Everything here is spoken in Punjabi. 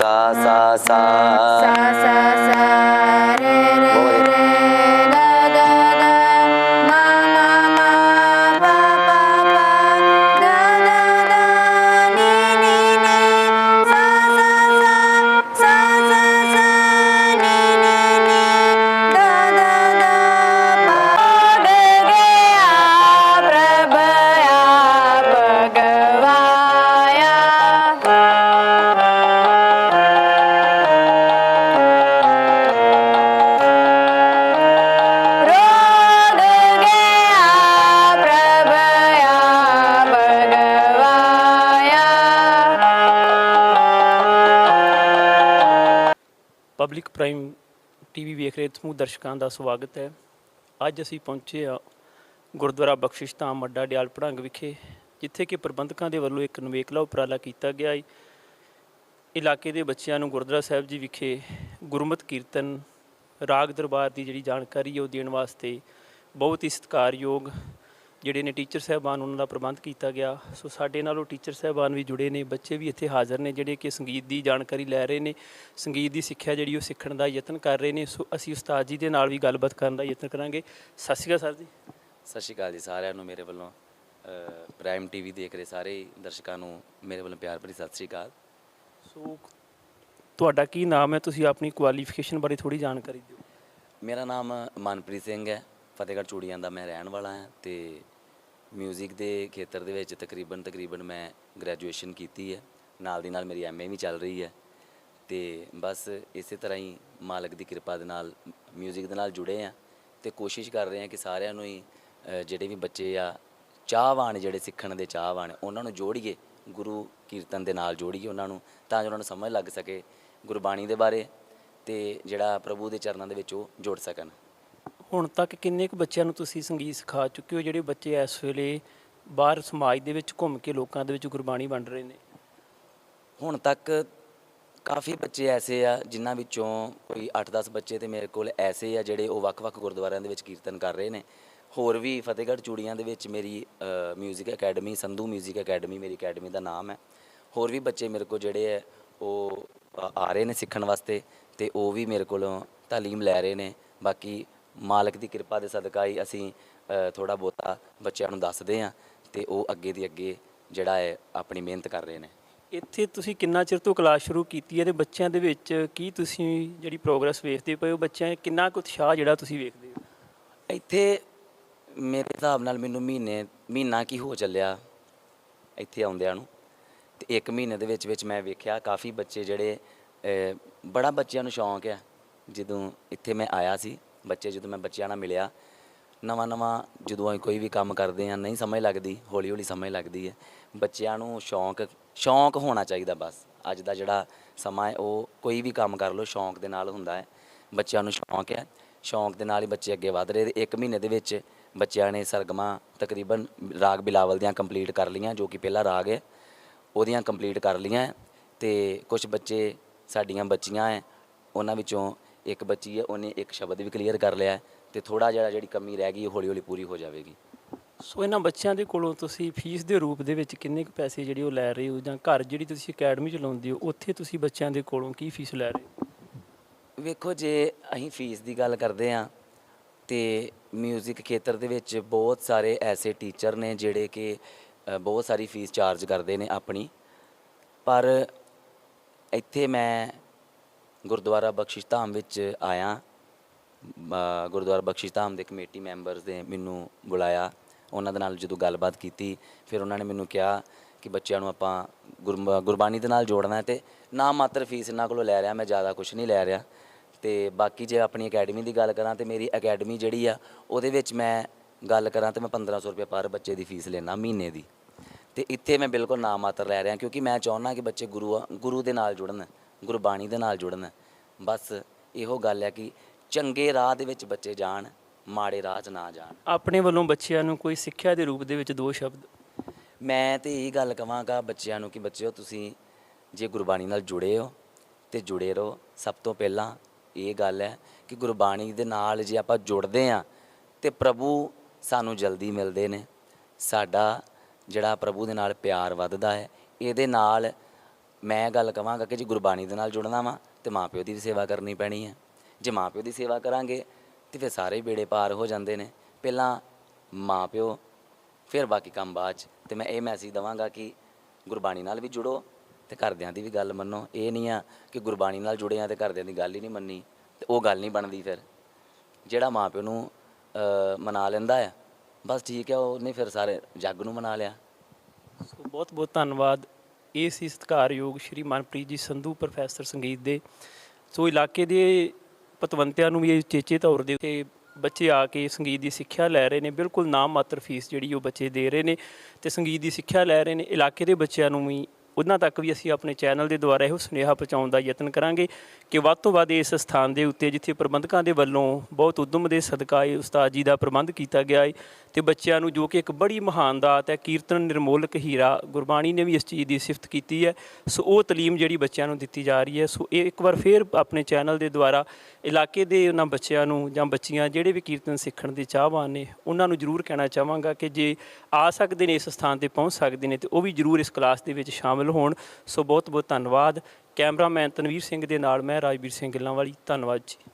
ਕੋਈ ਗੱਲ ਨਹੀਂ ਪਬਲਿਕ ਪ੍ਰਾਈਮ ਟੀਵੀ ਵੇਖ ਰਹੇ ਸਮੂਹ ਦਰਸ਼ਕਾਂ ਦਾ ਸਵਾਗਤ ਹੈ। ਅੱਜ ਅਸੀਂ ਪਹੁੰਚੇ ਆ ਗੁਰਦੁਆਰਾ ਬਖਸ਼ਿਸ਼ ਧਾਮ ਮੱਡਾ ਡਿਆਲ ਭੜੰਗ ਵਿਖੇ, ਜਿੱਥੇ ਕਿ ਪ੍ਰਬੰਧਕਾਂ ਦੇ ਵੱਲੋਂ ਇੱਕ ਨਵੇਕਲਾ ਉਪਰਾਲਾ ਕੀਤਾ ਗਿਆ ਹੈ। ਇਲਾਕੇ ਦੇ ਬੱਚਿਆਂ ਨੂੰ ਗੁਰਦੁਆਰਾ ਸਾਹਿਬ ਜੀ ਵਿਖੇ ਗੁਰਮਤਿ ਕੀਰਤਨ, ਰਾਗ ਦਰਬਾਰ ਦੀ ਜਿਹੜੀ ਜਾਣਕਾਰੀ ਹੈ ਉਹ ਦੇਣ ਵਾਸਤੇ ਬਹੁਤ ਹੀ ਸਤਿਕਾਰਯੋਗ ਜਿਹੜੇ ਨੇ ਟੀਚਰ ਸਾਹਿਬਾਨ ਉਹਨਾਂ ਦਾ ਪ੍ਰਬੰਧ ਕੀਤਾ ਗਿਆ। ਸੋ ਸਾਡੇ ਨਾਲ ਉਹ ਟੀਚਰ ਸਾਹਿਬਾਨ ਵੀ ਜੁੜੇ ਨੇ ਬੱਚੇ ਵੀ ਇੱਥੇ ਹਾਜ਼ਰ ਨੇ ਜਿਹੜੇ ਕਿ ਸੰਗੀਤ ਦੀ ਜਾਣਕਾਰੀ ਲੈ ਰਹੇ ਨੇ ਸੰਗੀਤ ਦੀ ਸਿੱਖਿਆ ਜਿਹੜੀ ਉਹ ਸਿੱਖਣ ਦਾ ਯਤਨ ਕਰ ਰਹੇ ਨੇ। ਸੋ ਅਸੀਂ ਉਸਤਾਦ ਜੀ ਦੇ ਨਾਲ ਵੀ ਗੱਲਬਾਤ ਕਰਨ ਦਾ ਯਤਨ ਕਰਾਂਗੇ। ਸਤਿ ਸ਼੍ਰੀ ਅਕਾਲ ਸਰ ਜੀ। ਸਤਿ ਸ਼੍ਰੀ ਅਕਾਲ ਜੀ ਸਾਰਿਆਂ ਨੂੰ ਮੇਰੇ ਵੱਲੋਂ। ਪ੍ਰਾਈਮ ਟੀਵੀ ਦੇਖ ਰਹੇ ਸਾਰੇ ਦਰਸ਼ਕਾਂ ਨੂੰ ਮੇਰੇ ਵੱਲੋਂ ਪਿਆਰ ਭਰੀ ਸਤਿ ਸ਼੍ਰੀ ਅਕਾਲ। ਸੋ ਤੁਹਾਡਾ ਕੀ ਨਾਮ ਹੈ? ਤੁਸੀਂ ਆਪਣੀ ਕੁਆਲੀਫਿਕੇਸ਼ਨ ਬਾਰੇ ਥੋੜੀ ਜਾਣਕਾਰੀ ਦਿਓ। ਮੇਰਾ ਨਾਮ ਮਨਪ੍ਰੀਤ ਸਿੰਘ ਹੈ। ਫਤਿਹਗੜ੍ਹ ਚੂੜੀਆਂ ਦਾ ਮੈਂ ਰਹਿਣ ਵਾਲਾ ਹਾਂ ਤੇ ਮਿਊਜ਼ਿਕ ਦੇ ਖੇਤਰ ਦੇ ਵਿੱਚ ਤਕਰੀਬਨ ਤਕਰੀਬਨ ਮੈਂ ਗ੍ਰੈਜੂਏਸ਼ਨ ਕੀਤੀ ਹੈ। ਨਾਲ ਦੀ ਨਾਲ ਮੇਰੀ ਐਮਏ ਵੀ ਚੱਲ ਰਹੀ ਹੈ। ਤੇ ਬਸ ਇਸੇ ਤਰ੍ਹਾਂ ਹੀ ਮਾਲਕ ਦੀ ਕਿਰਪਾ ਦੇ ਨਾਲ ਮਿਊਜ਼ਿਕ ਦੇ ਨਾਲ ਜੁੜੇ ਆ ਤੇ ਕੋਸ਼ਿਸ਼ ਕਰ ਰਹੇ ਹਾਂ ਕਿ ਸਾਰਿਆਂ ਨੂੰ ਹੀ ਜਿਹੜੇ ਵੀ ਬੱਚੇ ਆ, ਚਾਹਵਾਨ ਜਿਹੜੇ ਸਿੱਖਣ ਦੇ ਚਾਹਵਾਨ ਉਹਨਾਂ ਨੂੰ ਜੋੜੀਏ, ਗੁਰੂ ਕੀਰਤਨ ਦੇ ਨਾਲ ਜੋੜੀਏ ਉਹਨਾਂ ਨੂੰ ਤਾਂ ਜੋ ਉਹਨਾਂ ਨੂੰ ਸਮਝ ਲੱਗ ਸਕੇ ਗੁਰਬਾਣੀ ਦੇ ਬਾਰੇ ਤੇ ਜਿਹੜਾ ਪ੍ਰਭੂ ਦੇ ਚਰਨਾਂ ਦੇ ਵਿੱਚ ਉਹ ਜੁੜ ਸਕਣ। ਹੁਣ ਤੱਕ ਕਿੰਨੇ ਕੁ ਬੱਚਿਆਂ ਨੂੰ ਤੁਸੀਂ ਸੰਗੀਤ ਸਿਖਾ ਚੁੱਕੇ ਹੋ ਜਿਹੜੇ ਬੱਚੇ ਇਸ ਵੇਲੇ ਬਾਹਰ ਸਮਾਜ ਦੇ ਵਿੱਚ ਘੁੰਮ ਕੇ ਲੋਕਾਂ ਦੇ ਵਿੱਚ ਗੁਰਬਾਣੀ ਵੰਡ ਰਹੇ ਨੇ? ਹੁਣ ਤੱਕ ਕਾਫੀ ਬੱਚੇ ਐਸੇ ਆ ਜਿਨ੍ਹਾਂ ਵਿੱਚੋਂ ਕੋਈ 8-10 ਬੱਚੇ ਤੇ ਮੇਰੇ ਕੋਲ ਐਸੇ ਆ ਜਿਹੜੇ ਉਹ ਵੱਖ-ਵੱਖ ਗੁਰਦੁਆਰਿਆਂ ਦੇ ਵਿੱਚ ਕੀਰਤਨ ਕਰ ਰਹੇ ਨੇ। ਹੋਰ ਵੀ ਫਤਿਹਗੜ੍ਹ ਚੂੜੀਆਂ ਦੇ ਵਿੱਚ ਮੇਰੀ music academy Sandhu music academy ਮੇਰੀ ਅਕੈਡਮੀ ਦਾ ਨਾਮ ਹੈ। ਹੋਰ ਵੀ ਬੱਚੇ ਮੇਰੇ ਕੋਲ ਜਿਹੜੇ ਹੈ, ਉਹ ਆ- ਆ ਰਹੇ ਨੇ ਸਿੱਖਣ ਵਾਸਤੇ ਤੇ ਉਹ ਵੀ ਮੇਰੇ ਕੋਲੋਂ ਤਾਲੀਮ ਲੈ ਰਹੇ ਨੇ। ਬਾਕੀ ਮਾਲਕ ਦੀ ਕਿਰਪਾ ਦੇ ਸਦਕਾ ਹੀ ਅਸੀਂ ਥੋੜਾ ਬਹੁਤਾ ਬੱਚਿਆਂ ਨੂੰ ਦੱਸਦੇ ਹਾਂ ਤੇ ਉਹ ਅੱਗੇ ਦੀ ਅੱਗੇ ਜਿਹੜਾ ਹੈ ਆਪਣੀ ਮਿਹਨਤ ਕਰ ਰਹੇ ਨੇ। ਇੱਥੇ ਤੁਸੀਂ ਕਿੰਨਾ ਚਿਰ ਤੋਂ ਕਲਾਸ ਸ਼ੁਰੂ ਕੀਤੀ ਹੈ ਤੇ ਬੱਚਿਆਂ ਦੇ ਵਿੱਚ ਕੀ ਤੁਸੀਂ ਜਿਹੜੀ ਪ੍ਰੋਗਰੈਸ ਵੇਖਦੇ ਪਏ ਹੋ? ਬੱਚਿਆਂ ਕਿੰਨਾ ਕੁ ਉਤਸ਼ਾਹ ਜਿਹੜਾ ਤੁਸੀਂ ਵੇਖਦੇ ਹੋ? ਇੱਥੇ ਮੇਰੇ ਹਿਸਾਬ ਨਾਲ ਮੈਨੂੰ ਮਹੀਨੇ ਮਹੀਨਾ ਕੀ ਹੋ ਚੱਲਿਆ ਇੱਥੇ ਆਉਂਦਿਆਂ ਨੂੰ ਤੇ ਇੱਕ ਮਹੀਨੇ ਦੇ ਵਿੱਚ ਵਿੱਚ ਮੈਂ ਵੇਖਿਆ ਕਾਫੀ ਬੱਚੇ ਜਿਹੜੇ ਬੜਾ ਬੱਚਿਆਂ ਨੂੰ ਸ਼ੌਂਕ ਹੈ ਜਦੋਂ ਇੱਥੇ ਮੈਂ ਆਇਆ ਸੀ ਬੱਚੇ ਜਦੋਂ ਮੈਂ ਬੱਚਿਆਂ ਨਾਲ ਮਿਲਿਆ, ਨਵਾਂ ਨਵਾਂ ਜਦੋਂ ਅਸੀਂ ਕੋਈ ਵੀ ਕੰਮ ਕਰਦੇ ਆ ਨਹੀਂ ਸਮਝ ਲੱਗਦੀ, ਹੌਲੀ ਹੌਲੀ ਸਮਝ ਲੱਗਦੀ ਹੈ। ਬੱਚਿਆਂ ਨੂੰ ਸ਼ੌਂਕ ਸ਼ੌਂਕ ਹੋਣਾ ਚਾਹੀਦਾ ਬਸ। ਅੱਜ ਦਾ ਜਿਹੜਾ ਸਮਾਂ ਹੈ, ਉਹ ਕੋਈ ਵੀ ਕੰਮ ਕਰ ਲਓ, ਸ਼ੌਂਕ ਦੇ ਨਾਲ ਹੁੰਦਾ ਹੈ। ਬੱਚਿਆਂ ਨੂੰ ਸ਼ੌਂਕ ਹੈ। ਸ਼ੌਂਕ ਦੇ ਨਾਲ ਹੀ ਬੱਚੇ ਅੱਗੇ ਵਧ ਰਹੇ ਤੇ ਇੱਕ ਮਹੀਨੇ ਦੇ ਵਿੱਚ ਬੱਚਿਆਂ ਨੇ ਸਰਗਮਾ ਤਕਰੀਬਨ ਰਾਗ ਬਿਲਾਵਲ ਦੀਆਂ ਕੰਪਲੀਟ ਕਰ ਲਈਆਂ, ਜੋ ਕਿ ਪਹਿਲਾ ਰਾਗ ਹੈ। ਉਹਦੀਆਂ ਕੰਪਲੀਟ ਕਰ ਲਈਆਂ ਹੈ ਤੇ ਕੁਝ ਬੱਚੇ ਸਾਡੀਆਂ ਬੱਚੀਆਂ ਹੈ, ਉਹਨਾਂ ਵਿੱਚੋਂ ਇੱਕ ਬੱਚੀ ਹੈ ਉਹਨੇ ਇੱਕ ਸ਼ਬਦ ਵੀ ਕਲੀਅਰ ਕਰ ਲਿਆ ਤੇ ਥੋੜਾ ਜਿਹਾ ਜਿਹੜੀ ਕਮੀ ਰਹਿ ਗਈ ਉਹ ਹੌਲੀ ਹੌਲੀ ਪੂਰੀ ਹੋ ਜਾਵੇਗੀ। ਸੋ ਇਹਨਾਂ ਬੱਚਿਆਂ ਦੇ ਕੋਲੋਂ ਤੁਸੀਂ ਫੀਸ ਦੇ ਰੂਪ ਦੇ ਵਿੱਚ ਕਿੰਨੇ ਕੁ ਪੈਸੇ ਜਿਹੜੇ ਉਹ ਲੈ ਰਹੇ ਹੋ ਜਾਂ ਘਰ ਜਿਹੜੀ ਤੁਸੀਂ ਅਕੈਡਮੀ ਚਲਾਉਂਦੇ ਹੋ ਉੱਥੇ ਤੁਸੀਂ ਬੱਚਿਆਂ ਦੇ ਕੋਲੋਂ ਕੀ ਫੀਸ ਲੈ ਰਹੇ ਹੋ? ਵੇਖੋ ਜੇ ਅਸੀਂ ਫੀਸ ਦੀ ਗੱਲ ਕਰਦੇ ਹਾਂ ਤੇ 뮤직 ਖੇਤਰ ਦੇ ਵਿੱਚ ਬਹੁਤ ਸਾਰੇ ਐਸੇ ਟੀਚਰ ਨੇ ਜਿਹੜੇ ਕਿ ਬਹੁਤ ਸਾਰੀ ਫੀਸ ਚਾਰਜ ਕਰਦੇ ਨੇ ਆਪਣੀ। ਪਰ ਇੱਥੇ ਮੈਂ ਗੁਰਦੁਆਰਾ ਬਖਸ਼ਿਸ਼ ਧਾਮ ਵਿੱਚ ਆਇਆ। ਗੁਰਦੁਆਰਾ ਬਖਸ਼ਿਸ਼ ਧਾਮ ਦੇ ਕਮੇਟੀ ਮੈਂਬਰਸ ਨੇ ਮੈਨੂੰ ਬੁਲਾਇਆ। ਉਹਨਾਂ ਦੇ ਨਾਲ ਜਦੋਂ ਗੱਲਬਾਤ ਕੀਤੀ, ਫਿਰ ਉਹਨਾਂ ਨੇ ਮੈਨੂੰ ਕਿਹਾ ਕਿ ਬੱਚਿਆਂ ਨੂੰ ਆਪਾਂ ਗੁਰਮ- ਗੁਰਬਾਣੀ ਦੇ ਨਾਲ ਜੋੜਨਾ ਹੈ ਤੇ ਨਾ ਮਾਤਰ ਫੀਸ ਇਹਨਾਂ ਕੋਲੋਂ ਲੈ ਰਿਹਾ, ਮੈਂ ਜ਼ਿਆਦਾ ਕੁਝ ਨਹੀਂ ਲੈ ਰਿਹਾ। ਤੇ ਬਾਕੀ ਜੇ ਆਪਣੀ ਅਕੈਡਮੀ ਦੀ ਗੱਲ ਕਰਾਂ ਤੇ ਮੇਰੀ ਅਕੈਡਮੀ ਜਿਹੜੀ ਆ, ਉਹਦੇ ਵਿੱਚ ਮੈਂ ਗੱਲ ਕਰਾਂ ਤੇ ਮੈਂ 1500 ਰੁਪਏ ਪਰ ਬੱਚੇ ਦੀ ਫੀਸ ਲੈਣਾ ਮਹੀਨੇ ਦੀ। ਤੇ ਇੱਥੇ ਮੈਂ ਬਿਲਕੁਲ ਨਾ ਮਾਤਰ ਲੈ ਰਿਹਾ ਕਿਉਂਕਿ ਮੈਂ ਚਾਹੁੰਦਾ ਕਿ ਬੱਚੇ ਗੁਰੂ ਗੁਰੂ ਦੇ ਨਾਲ ਜੁੜਨ। ਗੁਰਬਾਣੀ ਦੇ ਨਾਲ ਜੁੜਨ। ਬਸ ਇਹੋ ਗੱਲ ਹੈ ਕਿ ਚੰਗੇ ਰਾਹ ਦੇ ਵਿੱਚ ਬੱਚੇ ਜਾਣ ਮਾੜੇ ਰਾਹ 'ਚ ਨਾ ਜਾਣ। ਆਪਣੇ ਵੱਲੋਂ ਬੱਚਿਆਂ ਨੂੰ ਕੋਈ ਸਿੱਖਿਆ ਦੇ ਰੂਪ ਦੇ ਵਿੱਚ ਦੋ ਸ਼ਬਦ? ਮੈਂ ਤੇ ਇਹ ਗੱਲ ਕਵਾਂਗਾ ਬੱਚਿਆਂ ਨੂੰ ਕਿ ਬੱਚਿਓ ਤੁਸੀਂ ਜੇ ਗੁਰਬਾਣੀ ਨਾਲ ਜੁੜੇ ਹੋ ਤੇ ਜੁੜੇ ਰਹੋ। ਸਭ ਤੋਂ ਪਹਿਲਾਂ ਇਹ ਗੱਲ ਹੈ ਕਿ ਗੁਰਬਾਣੀ ਦੇ ਨਾਲ ਜੇ ਆਪਾਂ ਜੁੜਦੇ ਆ ਤੇ ਪ੍ਰਭੂ ਸਾਨੂੰ ਜਲਦੀ ਮਿਲਦੇ ਨੇ। ਸਾਡਾ ਜਿਹੜਾ ਪ੍ਰਭੂ ਦੇ ਨਾਲ ਪਿਆਰ ਵੱਧਦਾ ਹੈ ਇਹਦੇ ਨਾਲ ਮੈਂ ਗੱਲ ਕਵਾਂਗਾ ਕਿ ਜੇ ਗੁਰਬਾਣੀ ਦੇ ਨਾਲ ਜੁੜਨਾ ਵਾ ਤੇ ਮਾਪਿਓ ਦੀ ਵੀ ਸੇਵਾ ਕਰਨੀ ਪੈਣੀ ਹੈ ਜੇ ਮਾਪਿਓ ਦੀ ਸੇਵਾ ਕਰਾਂਗੇ ਤੇ ਫਿਰ ਸਾਰੇ ਬੇੜੇ ਪਾਰ ਹੋ ਜਾਂਦੇ ਨੇ। ਪਹਿਲਾਂ ਮਾਪਿਓ ਫਿਰ ਬਾਕੀ ਕੰਮ ਬਾਅਦ 'ਚ ਤੇ ਮੈਂ ਇਹ ਮੈਸੇਜ ਦਵਾਂਗਾ ਕਿ ਗੁਰਬਾਣੀ ਨਾਲ ਵੀ ਜੁੜੋ ਤੇ ਘਰਦਿਆਂ ਦੀ ਵੀ ਗੱਲ ਮੰਨੋ। ਇਹ ਨਹੀਂ ਆ ਕਿ ਗੁਰਬਾਣੀ ਨਾਲ ਜੁੜੇ ਆ ਤੇ ਘਰਦਿਆਂ ਦੀ ਗੱਲ ਹੀ ਨਹੀਂ ਮੰਨੀ। ਤੇ ਉਹ ਗੱਲ ਨਹੀਂ ਬਣਦੀ ਫਿਰ। ਜਿਹੜਾ ਮਾਪਿਓ ਨੂੰ ਮਨਾ ਲੈਂਦਾ ਆ, ਬਸ ਠੀਕ ਹੈ ਉਹਨੇ ਫਿਰ ਸਾਰੇ ਜੱਗ ਨੂੰ ਮਨਾ ਲਿਆ। ਬਹੁਤ ਬਹੁਤ ਧੰਨਵਾਦ। ਇਹ ਸੀ ਸਤਿਕਾਰਯੋਗ ਸ਼੍ਰੀ ਮਨਪ੍ਰੀਤ ਜੀ ਸੰਧੂ, ਪ੍ਰੋਫੈਸਰ ਸੰਗੀਤ ਦੇ। ਸੋ ਇਲਾਕੇ ਦੇ ਪਤਵੰਤਿਆਂ ਨੂੰ ਵੀ ਇਹ ਚੇਚੇ ਤੌਰ ਦੇ ਉੱਤੇ ਬੱਚੇ ਆ ਕੇ ਸੰਗੀਤ ਦੀ ਸਿੱਖਿਆ ਲੈ ਰਹੇ ਨੇ। ਬਿਲਕੁਲ ਨਾਮ ਮਾਤਰ ਫੀਸ ਜਿਹੜੀ ਉਹ ਬੱਚੇ ਦੇ ਰਹੇ ਨੇ ਤੇ ਸੰਗੀਤ ਦੀ ਸਿੱਖਿਆ ਲੈ ਰਹੇ ਨੇ। ਇਲਾਕੇ ਦੇ ਬੱਚਿਆਂ ਨੂੰ ਵੀ ਉਹਨਾਂ ਤੱਕ ਵੀ ਅਸੀਂ ਆਪਣੇ ਚੈਨਲ ਦੇ ਦੁਆਰਾ ਇਹੋ ਸੁਨੇਹਾ ਪਹੁੰਚਾਉਣ ਦਾ ਯਤਨ ਕਰਾਂਗੇ ਕਿ ਵੱਧ ਤੋਂ ਵੱਧ ਇਸ ਸਥਾਨ ਦੇ ਉੱਤੇ ਜਿੱਥੇ ਪ੍ਰਬੰਧਕਾਂ ਦੇ ਵੱਲੋਂ ਬਹੁਤ ਉਦਮ ਦੇ ਸਦਕਾ ਇਹ ਉਸਤਾਦ ਜੀ ਦਾ ਪ੍ਰਬੰਧ ਕੀਤਾ ਗਿਆ ਹੈ ਤੇ ਬੱਚਿਆਂ ਨੂੰ ਜੋ ਕਿ ਇੱਕ ਬੜੀ ਮਹਾਨ ਦਾਤ ਹੈ, ਕੀਰਤਨ ਨਿਰਮੋਲਕ ਹੀਰਾ ਗੁਰਬਾਣੀ ਨੇ ਵੀ ਇਸ ਚੀਜ਼ ਦੀ ਸਿਫਤ ਕੀਤੀ ਹੈ। ਸੋ ਉਹ ਤਾਲੀਮ ਜਿਹੜੀ ਬੱਚਿਆਂ ਨੂੰ ਦਿੱਤੀ ਜਾ ਰਹੀ ਹੈ, ਸੋ ਇਹ ਇੱਕ ਵਾਰ ਫੇਰ ਆਪਣੇ ਚੈਨਲ ਦੇ ਦੁਆਰਾ ਇਲਾਕੇ ਦੇ ਉਹਨਾਂ ਬੱਚਿਆਂ ਨੂੰ ਜਾਂ ਬੱਚੀਆਂ ਜਿਹੜੇ ਵੀ ਕੀਰਤਨ ਸਿੱਖਣ ਦੇ ਚਾਹਵਾਨ ਨੇ, ਉਹਨਾਂ ਨੂੰ ਜ਼ਰੂਰ ਕਹਿਣਾ ਚਾਹਾਂਗਾ ਕਿ ਜੇ ਆ ਸਕਦੇ ਨੇ ਇਸ ਸਥਾਨ ਤੇ ਪਹੁੰਚ ਸਕਦੇ ਨੇ ਤੇ ਉਹ ਵੀ ਜ਼ਰੂਰ ਇਸ ਕਲਾਸ ਦੇ ਵਿੱਚ ਸ਼ਾਮਿਲ ਹੋਣ। ਸੋ ਬਹੁਤ ਬਹੁਤ ਧੰਨਵਾਦ। ਕੈਮਰਾਮੈਨ ਤਨਵੀਰ ਸਿੰਘ ਦੇ ਨਾਲ ਮੈਂ ਰਾਜਵੀਰ ਸਿੰਘ ਗਿੱਲਾਂ ਵਾਲੀ। ਧੰਨਵਾਦ ਜੀ।